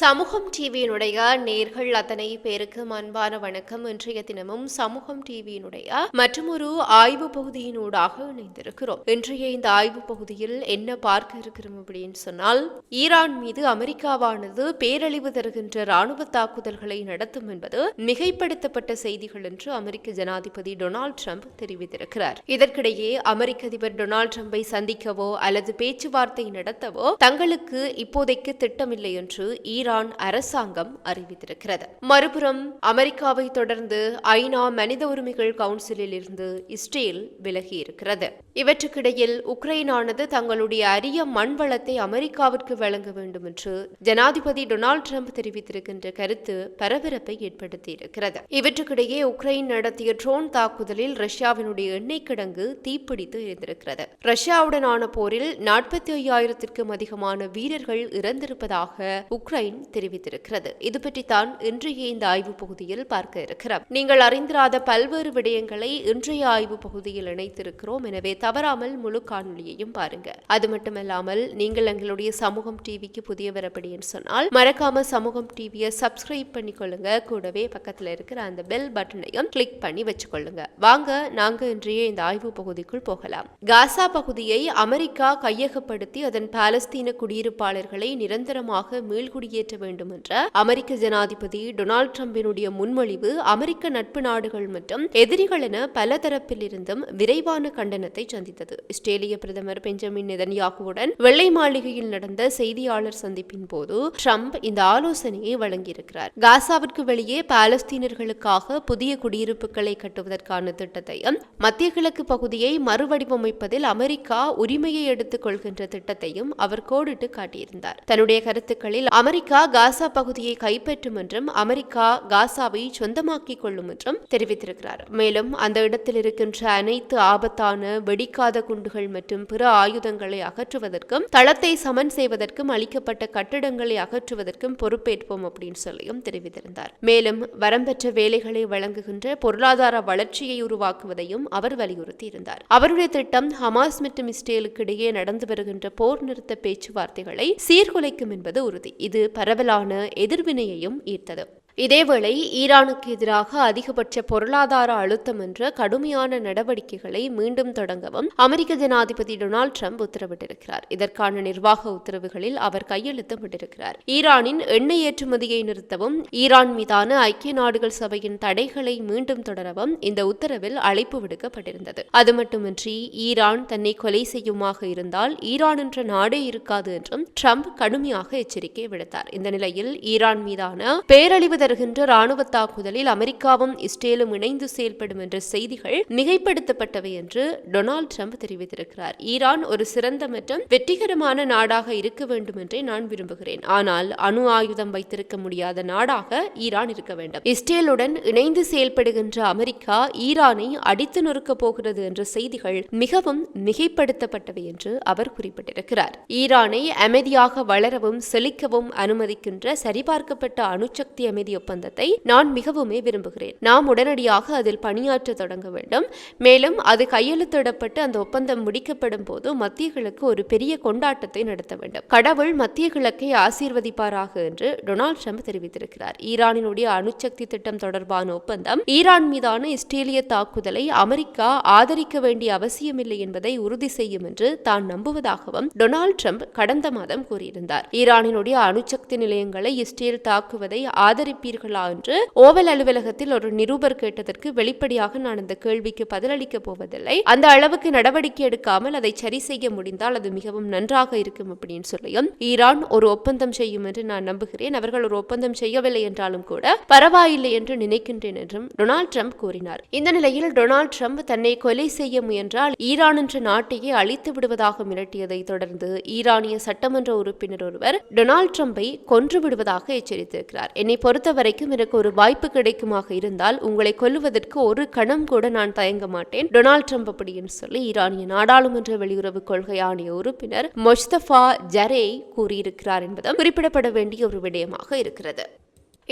சமூகம் டிவியினுடைய நேர்கள் அத்தனை பேருக்கு அன்பான வணக்கம். இன்றைய தினமும் சமூகம் டிவியினுடைய மற்றொரு ஆய்வு பகுதியினூடாக இணைந்திருக்கிறோம். இன்றைய இந்த ஆய்வு பகுதியில் என்ன பார்க்க இருக்கிறோம் அப்படின்னு சொன்னால் ஈரான் மீது அமெரிக்காவானது பேரழிவு தருகின்ற ராணுவ தாக்குதல்களை நடத்தும் என்பது மிகைப்படுத்தப்பட்ட செய்திகள் என்று அமெரிக்க ஜனாதிபதி டொனால்டு ட்ரம்ப் தெரிவித்திருக்கிறார். இதற்கிடையே அமெரிக்க அதிபர் டொனால்டு ட்ரம்பை சந்திக்கவோ அல்லது பேச்சுவார்த்தை நடத்தவோ தங்களுக்கு இப்போதைக்கு திட்டமில்லை என்று ஈரான் அரசாங்கம் அறிவித்திருக்கிறது. மறுபுறம் அமெரிக்காவை தொடர்ந்து ஐநா மனித உரிமைகள் கவுன்சிலில் இருந்து இஸ்ரேல் விலகி இருக்கிறது. இவற்றுக்கிடையில் உக்ரைனானது தங்களுடைய அரிய மண் வளத்தை அமெரிக்காவிற்கு வழங்க வேண்டும் என்று ஜனாதிபதி டொனால்டு ட்ரம்ப் தெரிவித்திருக்கின்ற கருத்து பரபரப்பை ஏற்படுத்தியிருக்கிறது இவற்றுக்கிடையே உக்ரைன் நடத்திய ட்ரோன் தாக்குதலில் ரஷ்யாவினுடைய எண்ணெய் கிடங்கு தீப்பிடித்து இருந்திருக்கிறது ரஷ்யாவுடனான போரில் நாற்பத்தி ஐயாயிரத்திற்கும் அதிகமான வீரர்கள் இறந்திருப்பதாக உக்ரைன் தெரிவித்திருக்கிறது. இது பற்றித்தான் இன்றைய இந்த ஆய்வு பகுதியில் பார்க்க இருக்கிறோம். நீங்கள் அறிந்திராத பல்வேறு விடயங்களை இன்றைய ஆய்வு பகுதியில் இணைத்திருக்கிறோம். எனவே தவறாமல் முழு காணொலியையும் பாருங்க. அது மட்டுமல்லாமல் நீங்கள் எங்களுடைய சமூகம் டிவிக்கு புதியவர் அப்படின்னு சொன்னால் மறக்காம சமூகம் டிவியை சப்ஸ்கிரைப் பண்ணிக்கொள்ளுங்க. கூடவே பக்கத்தில் இருக்கிற அந்த பெல் பட்டனையும் கிளிக் பண்ணி வச்சுக்கொள்ளுங்க. வாங்க நாங்க இன்றைய இந்த ஆய்வு பகுதிக்குள் போகலாம். காசா பகுதியை அமெரிக்கா கையகப்படுத்தி அதன் பாலஸ்தீன குடியிருப்பாளர்களை நிரந்தரமாக வெளியேற்ற வேண்டும் என்ற அமெரிக்க ஜனாதிபதி டொனால்டு டிரம்பினுடைய முன்மொழிவு அமெரிக்க நட்பு நாடுகள் மற்றும் எதிரிகள் என பல தரப்பில் இருந்தும் விரைவான கண்டனத்தை சந்தித்தது. இஸ்ரேலிய பிரதமர் பெஞ்சமின் நெதன்யாகுவுடன் வெள்ளை மாளிகையில் நடந்த செய்தியாளர் சந்திப்பின் போது ட்ரம்ப் இந்த ஆலோசனையை வழங்கியிருக்கிறார். காசாவிற்கு வெளியே பாலஸ்தீனர்களுக்காக புதிய குடியிருப்புகளை கட்டுவதற்கான திட்டத்தையும் மத்திய கிழக்கு பகுதியை மறுவடிவமைப்பதில் அமெரிக்கா உரிமையை எடுத்துக் கொள்கின்ற திட்டத்தையும் அவர் கோடிட்டு காட்டியிருந்தார். தன்னுடைய கருத்துக்களில் அமெரிக்க காசா பகுதியை கைப்பற்றும் என்றும் அமெரிக்கா காசாவை சொந்தமாக்கிக் கொள்ளும் என்றும் தெரிவித்திருக்கிறார். மேலும் அந்த இடத்தில் இருக்கின்ற அனைத்து ஆபத்தான வெடிக்காத குண்டுகள் மற்றும் பிற ஆயுதங்களை அகற்றுவதற்கும் தளத்தை சமன் செய்வதற்கும் அளிக்கப்பட்ட கட்டிடங்களை அகற்றுவதற்கும் பொறுப்பேற்போம் அப்படின்னு சொல்லியும் தெரிவித்திருந்தார். மேலும் வரம்பெற்ற வேலைகளை வழங்குகின்ற பொருளாதார வளர்ச்சியை உருவாக்குவதையும் அவர் வலியுறுத்தியிருந்தார். அவருடைய திட்டம் ஹமாஸ் மற்றும் இஸ்ரேலுக்கு இடையே நடந்து வருகின்ற போர் நிறுத்த பேச்சுவார்த்தைகளை சீர்குலைக்கும் என்பது உறுதி. இது பரவலான எதிர்வினையையும் ஈர்த்தது. இதேவேளை ஈரானுக்கு எதிராக அதிகபட்ச பொருளாதார அழுத்தம் என்ற கடுமையான நடவடிக்கைகளை மீண்டும் தொடங்கவும் அமெரிக்க ஜனாதிபதி டொனால்டு ட்ரம்ப் உத்தரவிட்டிருக்கிறார். இதற்கான நிர்வாக உத்தரவுகளில் அவர் கையெழுத்திட்டிருக்கிறார் ஈரானின் எண்ணெய் ஏற்றுமதியை நிறுத்தவும் ஈரான் மீதான ஐக்கிய நாடுகள் சபையின் தடைகளை மீண்டும் தொடரவும் இந்த உத்தரவில் அழைப்பு விடுக்கப்பட்டிருந்தது. அது மட்டுமின்றி ஈரான் தன்னை கொலை செய்யுமாக இருந்தால் ஈரான் என்ற நாடே இருக்காது என்றும் ட்ரம்ப் கடுமையாக எச்சரிக்கை விடுத்தார். இந்த நிலையில் ஈரான் மீதான பேரழிவு தருகின்ற ராணுவ தாக்குதலில் அமெரிக்காவும் இஸ்ரேலும் இணைந்து செயல்படும் என்ற செய்திகள் மிகைப்படுத்தப்பட்டவை என்று டொனால்டு ட்ரம்ப் தெரிவித்திருக்கிறார். ஈரான் ஒரு சிறந்த மற்றும் வெற்றிகரமான நாடாக இருக்க வேண்டும் என்றே நான் விரும்புகிறேன். ஆனால் அணு ஆயுதம் வைத்திருக்க முடியாத நாடாக ஈரான் இருக்க வேண்டும். இஸ்ரேலுடன் இணைந்து செயல்படுகின்ற அமெரிக்கா ஈரானை அடித்து நொறுக்கப் போகிறது என்ற செய்திகள் மிகவும் மிகைப்படுத்தப்பட்டவை என்று அவர் குறிப்பிட்டிருக்கிறார். ஈரானை அமைதியாக வளரவும் செழிக்கவும் அனுமதிக்கின்ற சரிபார்க்கப்பட்ட அணுசக்தி அமைதி ஒப்பந்தத்தை நான் மிகவுமே விரும்புகிறேன். நாம் உடனடியாக அதில் பணியாற்ற தொடங்க வேண்டும். மேலும் அது கையெழுத்திடப்பட்டு அந்த ஒப்பந்தம் முடிக்கப்படும் போது மத்திய கிழக்கு ஒரு பெரிய கொண்டாட்டத்தை நடத்த வேண்டும். கடவுள் மத்திய கிழக்கை ஆசீர்வதிப்பாராக என்று டொனால்டு ட்ரம்ப் தெரிவித்திருக்கிறார். ஈரானினுடைய அணுசக்தி திட்டம் தொடர்பான ஒப்பந்தம் ஈரான் மீதான இஸ்ரேலிய தாக்குதலை அமெரிக்கா ஆதரிக்க வேண்டிய அவசியமில்லை என்பதை உறுதி செய்யும் என்று தான் நம்புவதாகவும் டொனால்டு ட்ரம்ப் கடந்த மாதம் கூறியிருந்தார். ஈரானினுடைய அணுசக்தி நிலையங்களை இஸ்ரேல் தாக்குவதை ஆதரிப்பீர்களா என்று ஓவல் அலுவலகத்தில் ஒரு நிருபர் கேட்டதற்கு வெளிப்படையாக நான் இந்த கேள்விக்கு பதிலளிக்க போவதில்லை. அந்த அளவுக்கு நடவடிக்கை எடுக்காமல் அதை சரி செய்ய முடிந்தால் அது மிகவும் நன்றாக இருக்கும் அப்படின்னு சொல்லியும் ஈரான் ஒரு ஒப்பந்தம் செய்யும் என்று நான் நம்புகிறேன். அவர்கள் ஒரு ஒப்பந்தம் செய்யவில்லை என்றாலும் கூட பரவாயில்லை என்று நினைக்கின்றேன் என்றும் டொனால்டு ட்ரம்ப் கூறினார். இந்த நிலையில் டொனால்டு ட்ரம்ப் தன்னை கொலை செய்ய முயன்றால் ஈரான் என்ற நாட்டையே அழித்து விடுவதாக மிரட்டியதை தொடர்ந்து ஈரானிய சட்டமன்ற உறுப்பினர் ஒருவர் டொனால்டு ட்ரம்பை கொன்று விடுவதாக எச்சரித்திருக்கிறார். என்னை பொறுத்த வரைக்கும் எனக்கு ஒரு வாய்ப்பு கிடைக்குமாக இருந்தால் உங்களை கொல்லுவதற்கு ஒரு கணம் கூட நான் தயங்க மாட்டேன். டொனால்டு ட்ரம்ப் அப்படின்னு சொல்லி ஈரானிய நாடாளுமன்ற வெளியுறவு கொள்கை ஆணைய உறுப்பினர் மொஸ்தபா ஜரே கூறியிருக்கிறார் என்பதும் குறிப்பிடப்பட வேண்டிய ஒரு விடயமாக இருக்கிறது.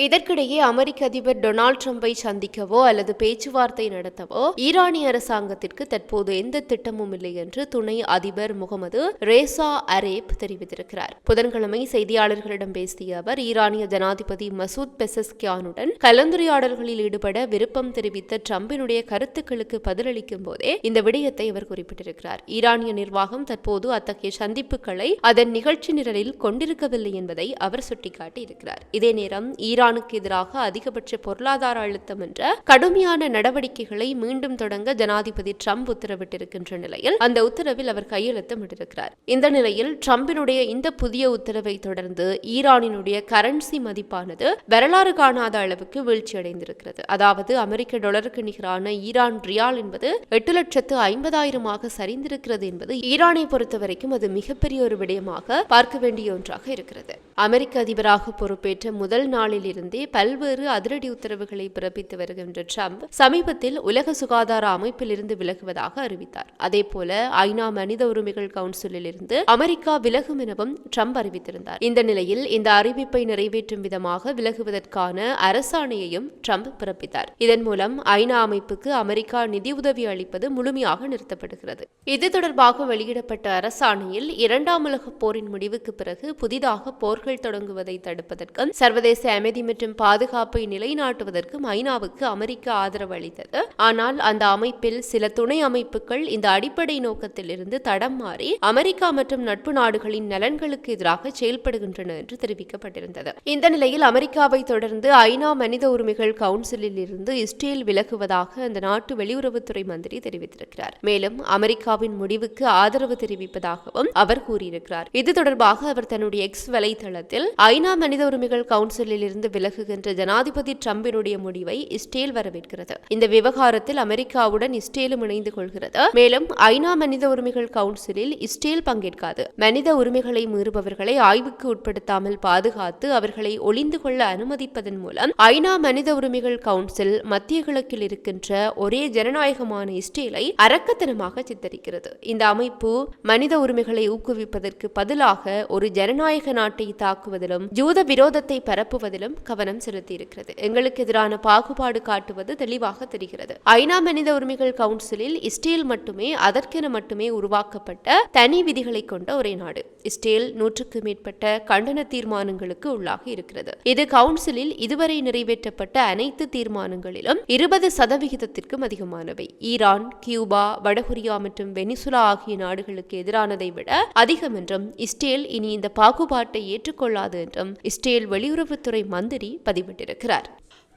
இதற்கிடையே அமெரிக்க அதிபர் டொனால்டு டிரம்பை சந்திக்கவோ அல்லது பேச்சுவார்த்தை நடத்தவோ ஈரானிய அரசாங்கத்திற்கு தற்போது எந்த திட்டமும் இல்லை என்று துணை அதிபர் முகமது ரேசா அரேப் தெரிவித்திருக்கிறார். புதன்கிழமை செய்தியாளர்களிடம் பேசிய அவர் ஈரானிய ஜனாதிபதி மசூத் பெசஸ்கியானுடன் கலந்துரையாடல்களில் ஈடுபட விருப்பம் தெரிவித்த டிரம்பினுடைய கருத்துக்களுக்கு பதிலளிக்கும் போதே இந்த விடயத்தை அவர் குறிப்பிட்டிருக்கிறார். ஈரானிய நிர்வாகம் தற்போது அத்தகைய சந்திப்புகளை அதன் நிகழ்ச்சி நிரலில் கொண்டிருக்கவில்லை என்பதை அவர் சுட்டிக்காட்டி இருக்கிறார் இதே நேரம் ஈரான் ஈரானுக்கு எதிராக அதிகபட்ச பொருளாதார அழுத்தம் என்ற கடுமையான நடவடிக்கைகளை மீண்டும் தொடங்க ஜனாதிபதி ட்ரம்ப் உத்தரவிட்டிருக்கின்ற நிலையில் அந்த உத்தரவில் அவர் கையெழுத்தமிட்டிருக்கிறார் இந்த நிலையில் ட்ரம்பினுடைய இந்த புதிய உத்தரவை தொடர்ந்து ஈரானினுடைய கரன்சி மதிப்பானது வரலாறு காணாத அளவுக்கு வீழ்ச்சியடைந்திருக்கிறது. அதாவது அமெரிக்க டாலருக்கு நிகரான ஈரான் ரியால் என்பது எட்டு லட்சத்து ஐம்பதாயிரமாக சரிந்திருக்கிறது என்பது ஈரானை பொறுத்தவரைக்கும் அது மிகப்பெரிய ஒரு விடயமாக பார்க்க வேண்டிய ஒன்றாக இருக்கிறது. அமெரிக்க அதிபராக பொறுப்பேற்ற முதல் நாளில் இருந்தே பல்வேறு அதிரடி உத்தரவுகளை பிறப்பித்து வருகின்ற ட்ரம்ப் சமீபத்தில் உலக சுகாதார அமைப்பில் இருந்து விலகுவதாக அறிவித்தார். அதேபோல ஐநா மனித உரிமைகள் கவுன்சிலில் இருந்து அமெரிக்கா விலகும் எனவும் ட்ரம்ப் அறிவித்திருந்தார். இந்த நிலையில் இந்த அறிவிப்பை நிறைவேற்றும் விதமாக விலகுவதற்கான அரசாணையையும் ட்ரம்ப் பிறப்பித்தார். இதன் மூலம் ஐநா அமைப்புக்கு அமெரிக்கா நிதியுதவி அளிப்பது முழுமையாக நிறுத்தப்படுகிறது. இது தொடர்பாக வெளியிடப்பட்ட அரசாணையில் இரண்டாம் உலக போரின் முடிவுக்கு பிறகு புதிதாக போர்கள் தொடங்குவதை தடுப்பதற்கும் சர்வதேச அமைதி மற்றும் பாதுகாப்பை நிலைநாட்டுவதற்கும் ஐநாவுக்கு அமெரிக்கா ஆதரவு அளித்தது. ஆனால் அந்த அமைப்பில் சில துணை அமைப்புகள் இந்த அடிப்படை நோக்கத்தில் இருந்து தடம் மாறி அமெரிக்கா மற்றும் நட்பு நாடுகளின் நலன்களுக்கு எதிராக செயல்படுகின்றன என்று தெரிவிக்கப்பட்டிருந்தது. இந்த நிலையில் அமெரிக்காவை தொடர்ந்து ஐநா மனித உரிமைகள் கவுன்சிலில் இருந்து இஸ்ரேல் விலகுவதாக அந்த நாட்டு வெளியுறவுத்துறை மந்திரி தெரிவித்திருக்கிறார். மேலும் அமெரிக்காவின் முடிவுக்கு ஆதரவு தெரிவிப்பதாகவும் அவர் கூறியிருக்கிறார். இது தொடர்பாக அவர் தன்னுடைய எக்ஸ் வலைதளத்தில் ஐநா மனித உரிமைகள் கவுன்சிலில் இருந்து விலகுகின்ற ஜனாதிபதி டிரம்பினுடைய முடிவை இஸ்ரேல் வரவேற்கிறது. இந்த விவகாரத்தில் அமெரிக்காவுடன் இஸ்ரேலும் இணைந்து கொள்கிறது. மேலும் ஐநா மனித உரிமைகள் கவுன்சிலில் இஸ்ரேல் பங்கேற்காது. மனித உரிமைகளை மீறுபவர்களை ஆய்வுக்கு உட்படுத்தாமல் பாதுகாத்து அவர்களை ஒளிந்து கொள்ள அனுமதிப்பதன் மூலம் ஐநா மனித உரிமைகள் கவுன்சில் மத்திய கிழக்கில் இருக்கின்ற ஒரே ஜனநாயகமான இஸ்ரேலை அரக்கத்தனமாக சித்தரிக்கிறது. இந்த அமைப்பு மனித உரிமைகளை ஊக்குவிப்பதற்கு பதிலாக ஒரு ஜனநாயக நாட்டை தாக்குவதிலும் ஜூத விரோதத்தை பரப்புவதிலும் கவனம் செலுத்தியிருக்கிறது. எங்களுக்கு எதிரான பாகுபாடு காட்டுவது தெளிவாக தெரிகிறது. ஐநா மனித உரிமைகள் கவுன்சிலில் இஸ்ரேல் மட்டுமே அதற்கென மட்டுமே உருவாக்கப்பட்ட தனி விதிகளை கொண்ட ஒரே நாடு. இஸ்ரேல் நூற்றுக்கு மேற்பட்ட கண்டன தீர்மானங்களுக்கு உள்ளாகி இருக்கிறது. இது கவுன்சிலில் இதுவரை நிறைவேற்றப்பட்ட அனைத்து தீர்மானங்களிலும் இருபது சதவிகிதத்திற்கும் அதிகமானவை. ஈரான் கியூபா வடகொரியா மற்றும் வெனிசுலா ஆகிய நாடுகளுக்கு எதிரானதை விட அதிகம் என்றும் இஸ்ரேல் இனி இந்த பாகுபாட்டை ஏற்றுக்கொள்ளாது என்றும் இஸ்ரேல் வெளியுறவுத்துறை மந்திரி பதிவிட்டிருக்கிறார்.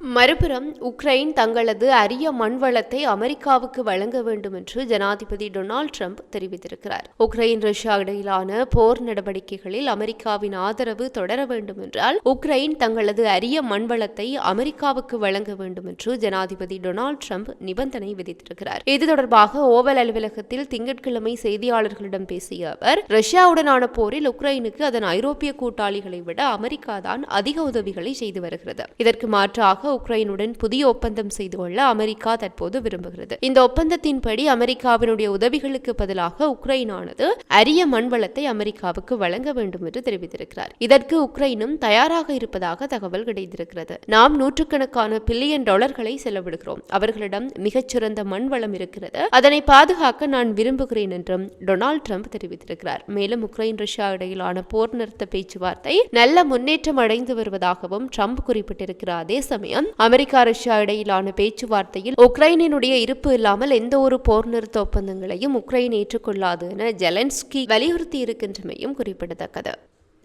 மறுபுறம் உக்ரைன் தங்களது அரிய மண்வளத்தை அமெரிக்காவுக்கு வழங்க வேண்டும் என்று ஜனாதிபதி டொனால்டு ட்ரம்ப் தெரிவித்திருக்கிறார். உக்ரைன் ரஷ்யா இடையிலான போர் நடவடிக்கைகளில் அமெரிக்காவின் ஆதரவு தொடர வேண்டும் என்றால் உக்ரைன் தங்களது அரிய மண்வளத்தை அமெரிக்காவுக்கு வழங்க வேண்டும் என்று ஜனாதிபதி டொனால்டு ட்ரம்ப் நிபந்தனை விதித்திருக்கிறார். இது தொடர்பாக ஓவல் அலுவலகத்தில் திங்கட்கிழமை செய்தியாளர்களிடம் பேசிய அவர் ரஷ்யாவுடனான போரில் உக்ரைனுக்கு அதன் ஐரோப்பிய கூட்டாளிகளை விட அமெரிக்கா தான் அதிக உதவிகளை செய்து வருகிறது. இதற்கு மாற்றாக உக்ரைனுடன் புதிய ஒப்பந்தம் செய்து கொள்ள அமெரிக்கா தற்போது விரும்புகிறது. இந்த ஒப்பந்தத்தின்படி அமெரிக்காவினுடைய உதவிகளுக்கு பதிலாக உக்ரைனானது அரிய மண்வளத்தை அமெரிக்காவுக்கு வழங்க வேண்டும் என்று தெரிவித்திருக்கிறார். இதற்கு உக்ரைனும் தயாராக இருப்பதாக தகவல் கிடைத்திருக்கிறது. நாம் நூற்றுக்கணக்கான பில்லியன் டாலர்களை செலவிடுகிறோம். அவர்களிடம் மிகச்சிறந்த மண் வளம் இருக்கிறது. அதனை பாதுகாக்க நான் விரும்புகிறேன் என்றும் டொனால்டு ட்ரம்ப் தெரிவித்திருக்கிறார். மேலும் உக்ரைன் ரஷ்யா இடையிலான போர் நிறுத்த பேச்சுவார்த்தை நல்ல முன்னேற்றம் அடைந்து வருவதாகவும் ட்ரம்ப் குறிப்பிட்டிருக்கிறார். அதே சமயம் அமெரிக்கா ரஷ்யா இடையிலான பேச்சுவார்த்தையில் உக்ரைனினுடைய இருப்பு இல்லாமல் எந்த ஒரு போர் நிறுத்த ஒப்பந்தங்களையும் உக்ரைன் ஏற்றுக்கொள்ளாது என ஜெலன்ஸ்கி வலியுறுத்தி இருக்கின்றமையும் குறிப்பிடத்தக்கது.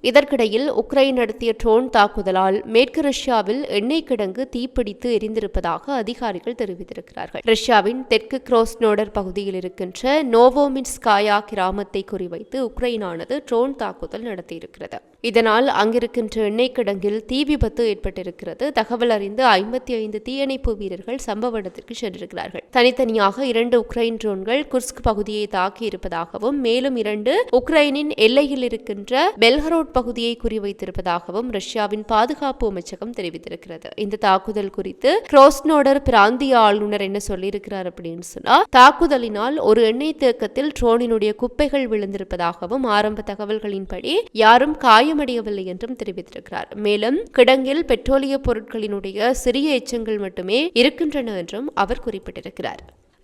இதற்கிடையில் உக்ரைன் நடத்திய ட்ரோன் தாக்குதலால் மேற்கு ரஷ்யாவில் எண்ணெய் கிடங்கு தீப்பிடித்து எரிந்திருப்பதாக அதிகாரிகள் தெரிவித்திருக்கிறார்கள். ரஷ்யாவின் தெற்கு குரோஸ்னோடர் பகுதியில் இருக்கின்ற நோவோமின்ஸ்காயா கிராமத்தை குறிவைத்து உக்ரைனானது ட்ரோன் தாக்குதல் நடத்தியிருக்கிறது. இதனால் அங்கிருக்கின்ற எண்ணெய் கிடங்கில் தீ விபத்து ஏற்பட்டிருக்கிறது. தகவல் அறிந்து ஐம்பத்தி ஐந்து தீயணைப்பு வீரர்கள் சம்பவ இடத்திற்கு சென்றிருக்கிறார்கள். தனித்தனியாக இரண்டு உக்ரைன் ட்ரோன்கள் குர்ஸ்க் பகுதியை தாக்கி இருப்பதாகவும் மேலும் இரண்டு உக்ரைனின் எல்லையில் இருக்கின்ற பெல்ஹரோட் பகுதியை குறிவைத்திருப்பதாகவும் ரஷ்யாவின் பாதுகாப்பு அமைச்சகம் தெரிவித்திருக்கிறது. இந்த தாக்குதல் குறித்து குரோஸ்னோடர் பிராந்திய ஆளுநர் என்ன சொல்லியிருக்கிறார் அப்படின்னு சொன்னா தாக்குதலினால் ஒரு எண்ணெய் தேக்கத்தில் ட்ரோனினுடைய குப்பைகள் விழுந்திருப்பதாகவும் ஆரம்ப தகவல்களின்படி யாரும் காய காயமடையவில்லை என்றும் தெரிவித்திருக்கிறார். மேலும் கிடங்கில் பெட்ரோலிய பொருட்களினுடைய சிறிய எச்சங்கள் மட்டுமே இருக்கின்றன என்றும் அவர் குறிப்பிட்டிருக்கிறார்.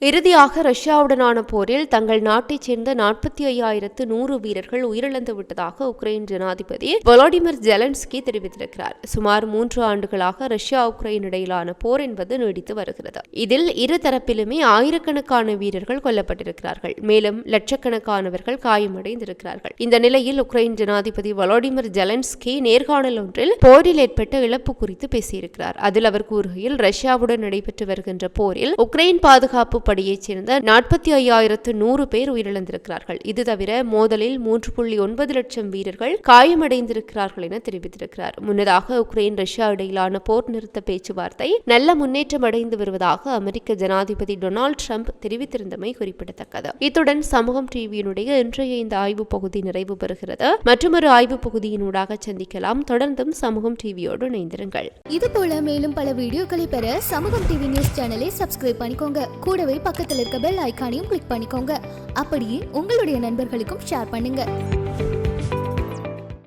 இறுதியாக ரஷ்யாவுடனான போரில் தங்கள் நாட்டைச் சேர்ந்த நாற்பத்தி ஐயாயிரத்து நூறு வீரர்கள் உயிரிழந்து விட்டதாக உக்ரைன் ஜனாதிபதி வொலோடிமிர் ஜெலன்ஸ்கி தெரிவித்திருக்கிறார். சுமார் மூன்று ஆண்டுகளாக ரஷ்யா உக்ரைன் இடையிலான போர் என்பது நீடித்து வருகிறது. இதில் இரு தரப்பிலுமே ஆயிரக்கணக்கான வீரர்கள் கொல்லப்பட்டிருக்கிறார்கள். மேலும் லட்சக்கணக்கானவர்கள் காயமடைந்திருக்கிறார்கள். இந்த நிலையில் உக்ரைன் ஜனாதிபதி வொலோடிமிர் ஜெலன்ஸ்கி நேர்காணல் ஒன்றில் போரில் ஏற்பட்ட இழப்பு குறித்து பேசியிருக்கிறார். அதில் அவர் கூறுகையில் ரஷ்யாவுடன் நடைபெற்று வருகின்ற போரில் உக்ரைன் பாதுகாப்பு படையைச் சேர்ந்த நாற்பத்தி ஐயாயிரத்து நூறு பேர் உயிரிழந்திருக்கிறார்கள். இது தவிர மோதலில் மூன்று புள்ளி ஒன்பது லட்சம் வீரர்கள் காயமடைந்திருக்கிறார்கள் என தெரிவித்திருக்கிறார். முன்னதாக உக்ரைன் ரஷ்யா இடையிலான போர் நிறுத்த பேச்சுவார்த்தை நல்ல முன்னேற்றம் அடைந்து வருவதாக அமெரிக்க ஜனாதிபதி டொனால்டு ட்ரம்ப் தெரிவித்திருந்தமை குறிப்பிடத்தக்கது. இத்துடன் சமூகம் டிவியினுடைய இன்றைய இந்த ஆய்வு பகுதி நிறைவு பெறுகிறது. மற்றொரு ஆய்வு பகுதியினூடாக சந்திக்கலாம். தொடர்ந்தும் சமூகம் டிவியோடு இணைந்திருங்கள். இது போல மேலும் பல வீடியோக்களை பெற சமூகம் டிவி நியூஸ் சேனலை சப்ஸ்கிரைப் பண்ணிக்கோங்க. கூடவே பக்கத்தில் இருக்க பெல் ஐக்கானையும் கிளிக் பண்ணிக்கோங்க. அப்படியே உங்களுடைய நண்பர்களுக்கும் ஷேர் பண்ணுங்க.